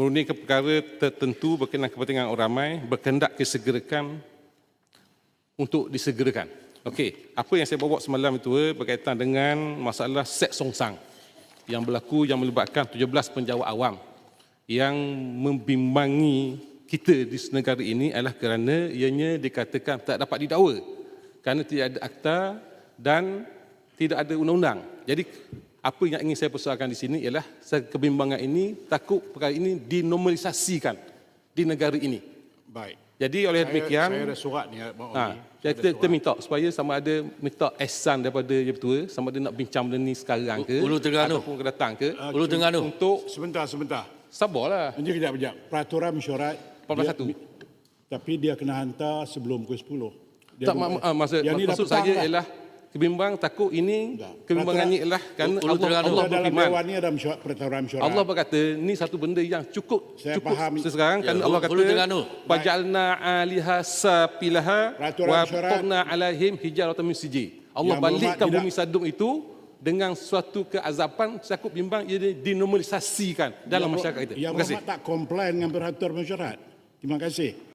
merundingkan perkara tertentu berkenaan kepentingan orang ramai berkendak disegerakan untuk disegerakan. Okey, apa yang saya bawa semalam itu eh, berkaitan dengan masalah seks songsang yang berlaku yang melibatkan 17 penjawat awam yang membimbangi kita di negara ini adalah kerana ianya dikatakan tak dapat didakwa kerana tidak ada akta dan tidak ada undang-undang. Jadi apa yang ingin saya persoalkan di sini ialah saya- kebimbangan ini takut perkara ini dinormalisasikan di negara ini. Baik. Jadi oleh Saya, demikian saya ada surat ni Abang Ha, jadi kita, kita minta supaya sama ada minta ehsan daripada Yang Bertua sama ada nak bincang benda ni sekarang ke Ulu Terengganu. ataupun ke datang ke Ah, Ulu Terengganu. untuk Sebentar, sebentar. sabarlah Nanti kejap, kejap. Peraturan mesyuarat. 14.1. dia- Tapi dia kena hantar sebelum pukul 10. Dia tak mak, ah, maksud, maksud saya dah. ialah kebimbang takut ini Dah. kebimbangannya ialah kerana Ulu Allah, Terengganu. Allah Dalam berfirman dewan ni ada mesyuarat, peraturan mesyuarat. Allah berkata ni satu benda yang cukup Saya cukup faham. sekarang Ya, kerana Allah kata fajalna aliha sapilaha wa qurna alaihim hijaratan min sijil. Allah Yang balikkan bumi tidak- sadung itu dengan suatu keazaban cakup bimbang ia dinormalisasikan dalam Yang masyarakat kita. Yang Terima kasih. Tak komplain dengan peraturan mesyuarat. Terima kasih.